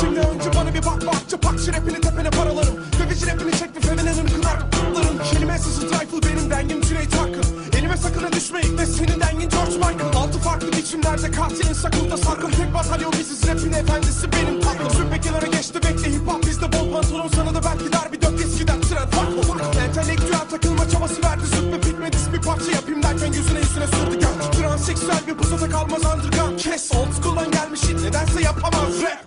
Şimdi önce bana bir bak bak Çapak şirepini tepene paralarım. Döviz rapini çektim feminenini kınar Kutlarım kelime sızı trifle benim dengim Cüneyt Hakkı Elime sakın ha düşme ilk senin dengin George Michael. Altı farklı biçimlerde katilin sakılda sarkım Tek batalyon biziz. Rapin efendisi benim tatlım Tüm geçti bekle hip hop bizde bol pantolon. Sana da belki derbi black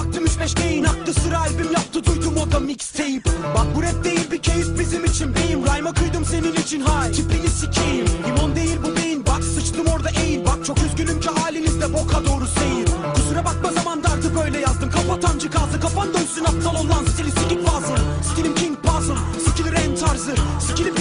baktım 3-5 gain Aklı sıra albüm yaptı duydum o da mixtape. Bak bu rap değil bir keyif bizim için beyim Rhyme'a kıydım senin için hay. Tipini sikeyim. Limon değil bu beyin bak sıçtım orada eğil. Bak çok üzgünüm ki halinizde boka doğru seyir. Kusura bakma zaman dardı böyle yazdım. Kapatancı kazdı kafan dönsün aptal ol lan Stili sikik fazla. Stilim king puzzle Sikilir en tarzı. Sikilip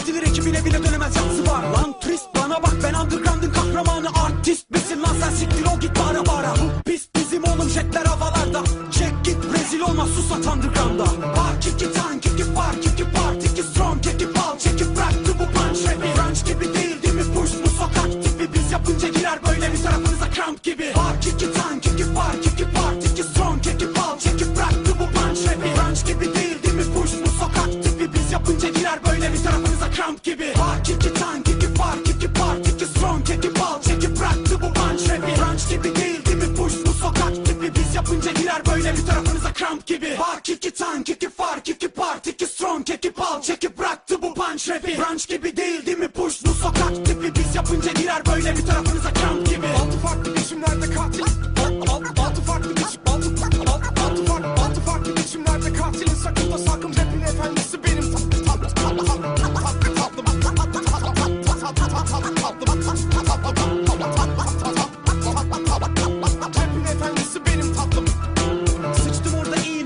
böyle bir tarafınıza kramp gibi. Altı farklı biçimlerde katil. Alt- alt- Altı farklı biçim Altı alt- altı farklı Altı farklı biçimlerde katilin sakında sakın rapin efendisi benim. Rapin efendisi benim tatlım. Sıçtım orada eğil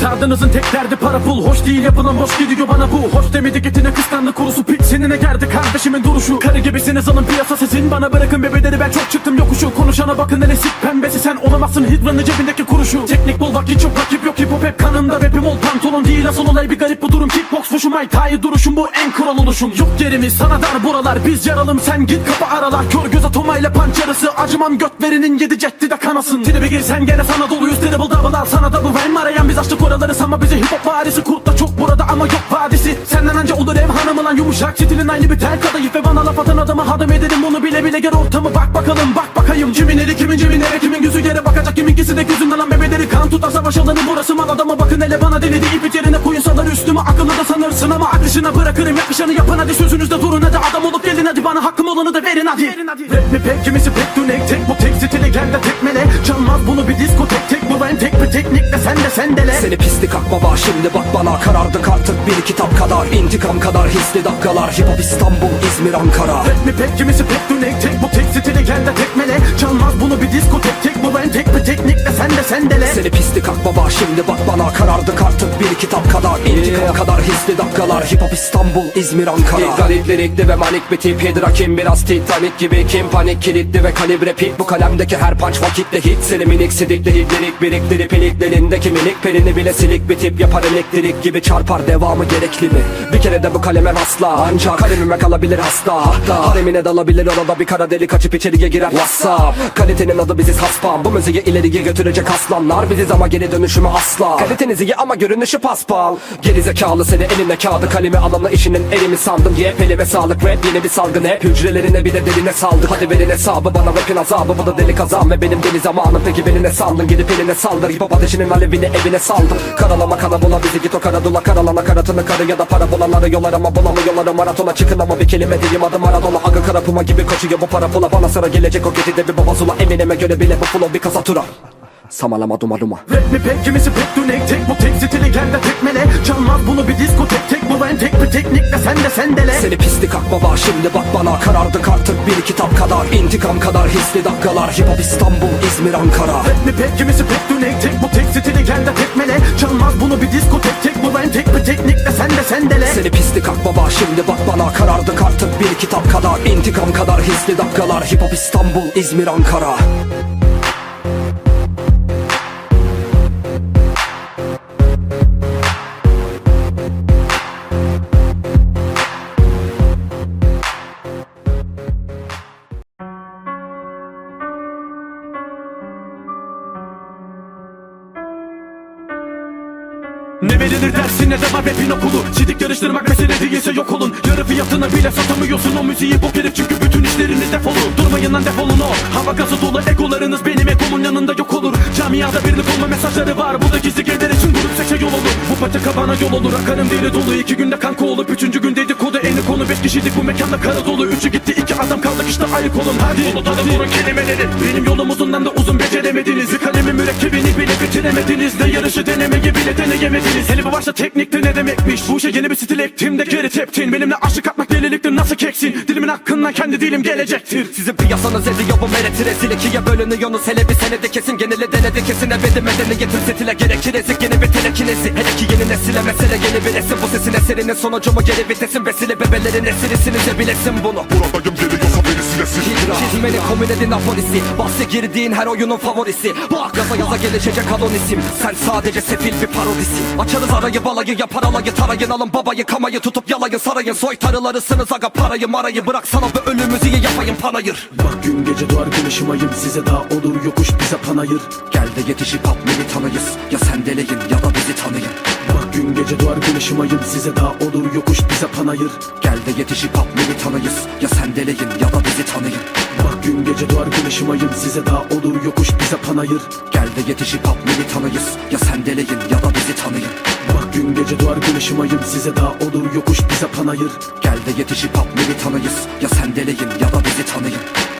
Üstadınızın tek derdi para pul. Hoş değil yapılan boş gidiyor bana bu. Hoş demedi getine kıskandı kurusu Pik senine gerdi kardeşimin duruşu. Karı gibisiniz alın piyasa sizin Bana bırakın bebeleri ben çok çıktım yokuşu. Konuşana bakın hele sik pembesi Sen olamazsın. Hidranı cebindeki kuruşu. Teknik bul vakit çok rakip yok. Hip hop hep kanında Rapim ol pantolon değil. Asıl olay bir garip bu durum. Kickbox fuşum ay tayi duruşum bu en kral oluşum. Yok yerimiz sana dar buralar. Biz yaralım sen git kapı aralar. Kör göz atomayla pançarısı Acımam göt verinin yedi cetti de kanasın. Tribe girsen gene sana doluyuz. Dribble double al sana double Verme arayan biz açtık oraları varız ama bize hip hop varisi. Kurtla çok burada ama yok vadisi. Senden anca olur ev hanımı lan. Yumuşak stilin aynı bir tel kadayıf Ve bana laf atan adamı hadım ederim bunu bile bile gel ortamı. Bak bakalım bak bakayım. Kimin eli kimin cebine kimin gözü yere bakacak. Kiminkisi de gözünden lan bebeleri kan tutar savaş alanı burası. Mal adama bakın hele bana deyip iç yerine koyun üstüme akıllı da sanırsın ama akışına bırakırım. Yakışanı yapın hadi sözünüzde durun. Hadi adam olup gelin. Hadi bana hakkım olanı da verin hadi. Rap mi pek kimisi pek dünek tek bu tek stili gel de tekmele Çalmaz bunu bir disko tek tek bu ben tek bir teknikle sen de sendele Seni pislik akbaba şimdi. Bak bana Karardık artık bir kitap kadar. İntikam kadar hisli dakikalar. Hip hop İstanbul, İzmir, Ankara. Rap mi pek kimisi pek dünek tek bu tek stili gel de tekmele Çalmaz bunu bir disko tek tek bu ben tek bir teknikle sen de sendele Seni pislik akbaba şimdi bak bana Karardık artık bir kitap kadar intikam kadar hisli dakikalar. Hip hop İstanbul, İzmir, Ankara. Garip lirikli ve manik bir tip. Hidra kim biraz titanik gibi. Kim panik kilitli ve kalibre pik. Bu kalemdeki her punch vakitle hit. Seni minik sidikli hitlirik birikleri peliklerindeki minik. Perini bile silik bir tip yapar elektrik gibi. Çarpar devamı gerekli mi? Bir kere de bu kaleme rastla. Ancak kalemime kalabilir hasta Hatta haremine dalabilir arada bir kara delik açıp içeriye girer Whatsapp. Kalitenin adı biziz haspam Bu müziği ileriye götürecek aslanlar Biziz ama geri dönüşümü asla. Kaliteniz iyi ama görünüşü paspal. Geri zekalı seni eline kağıdı kalemi alanla işinin elimi sandın Yepyeni ve sağlık rap yeni bir salgın. Hep Hücrelerine bir de derine saldık Hadi verin hesabı bana rapin azabı. Bu da deli kazan ve benim deli zamanım. Peki beni ne sandın? Gidip eline saldır. Hip hop ateşinin alevini evine saldım Karalama kana bula bizi. Git o karadula Karalana karatını karı ya da para bulanları yollar ama bulamıyorlar. Maratona çıkın ama bir kelime diyeyim. Adım Maradona. Aga karapuma gibi koşuyor bu para pula. Bana sıra gelecek o gecede bir baba zula Emineme göre bile bu flow bir kasa tura Samalama duma duma. Rap mi pek kimisi pek dünek tek bu tek stili gel de tekmele Çalmaz bunu bir disko tek tek bu ben tek bir teknikle sen de sendele Seni pislik akbaba şimdi bak bana Karardık artık. Bir kitap kadar intikam kadar hisli dakikalar. Hip hop İstanbul, İzmir, Ankara. Rap mi pek kimisi pek dünek tek bu tek stili gel de tekmele Çalmaz bunu bir disko tek tek bu ben tek bir teknikle sen de sendele Seni pislik akbaba şimdi bak bana Karardık artık. Bir kitap kadar intikam kadar hisli dakikalar. Hip hop İstanbul, İzmir, Ankara Ne verilir dersin ne de var rapin okulu? Sidik yarıştırmak mesele değilse yok olun. Yarı fiyatına bile satamıyorsun o müziği. Bok herif Çünkü bütün işleriniz defolu. Durmayın lan defolun o. Hava gazı dolu egolarınız benim egomun yanında yok olur. Camiada birlik olma mesajları var. Bu da gizli gelir için grup seçe yol olur. Bu patika bana yol olur. Akarım deli dolu. İki günde kanka olup Üçüncü gün dedikodu eni konu Beş kişilik bu mekanda kara dolu. Üçü gitti iki adam kaldık. İşte ayık olun Hadi. Bunu da vurun kelimeleri. Benim yolum uzundan da uzun beceremediniz. Bir kalemin mürekkebini bile bitiremediniz. De yarışı denemeyi bile deneyemediniz Hele bu başta teknikti ne demekmiş? Bu işe yeni bir stil ektim de geri teptin Benimle aşık atmak deliliktir nasıl keksin? Dilimin hakkından kendi dilim gelecektir. Sizin piyasanız ediyor bu mereti rezil ikiye bölünüyorsunuz hele bir senede kesin. Geneli denedi kesin ebedi medeniyetin setile gerekir ezik yeni bir telekinezi Hele ki yeni nesile mesele yeni bir resim Bu sesin eserinin sonucu mu geri vitesin? Vesile bebelerin esirisiniz de bilesin bunu. Buradayım geliyorsa beni Çizmenin komedinin apolisi Bahse girdiğin her oyunun favorisi. Bak yaza yaza gelişecek alon isim. Sen sadece sefil bir parodisin Açarız arayı balayı yapar alayı tarayın Alın babayı kamayı tutup yalayın sarayın. Soytarılarısınız aga parayı marayı Bırak sana bir ölü müziği yapayım panayır. Bak gün gece doğar güneşim Size daha olur yokuş bize panayır. Gel de yetişip hap tanıyız. Ya sen deleyin ya da bizi tanıyın. Bak gün gece doğar güneşim ayım Size daha olur yokuş bize panayır. Gel de yetişip hap tanıyız. Ya sen deleyin ya da bizi tanıyın. Bak gün gece doğar güneşim ayım Size daha olur yokuş bize panayır. Gel de yetişip hap tanıyız. Ya sen deleyin ya da bizi tanıyın. Bak gün gece doğar güneşim ayım Size daha olur yokuş bize panayır. Gel de yetişip hap tanıyız. Ya sen deleyin ya da bizi tanıyın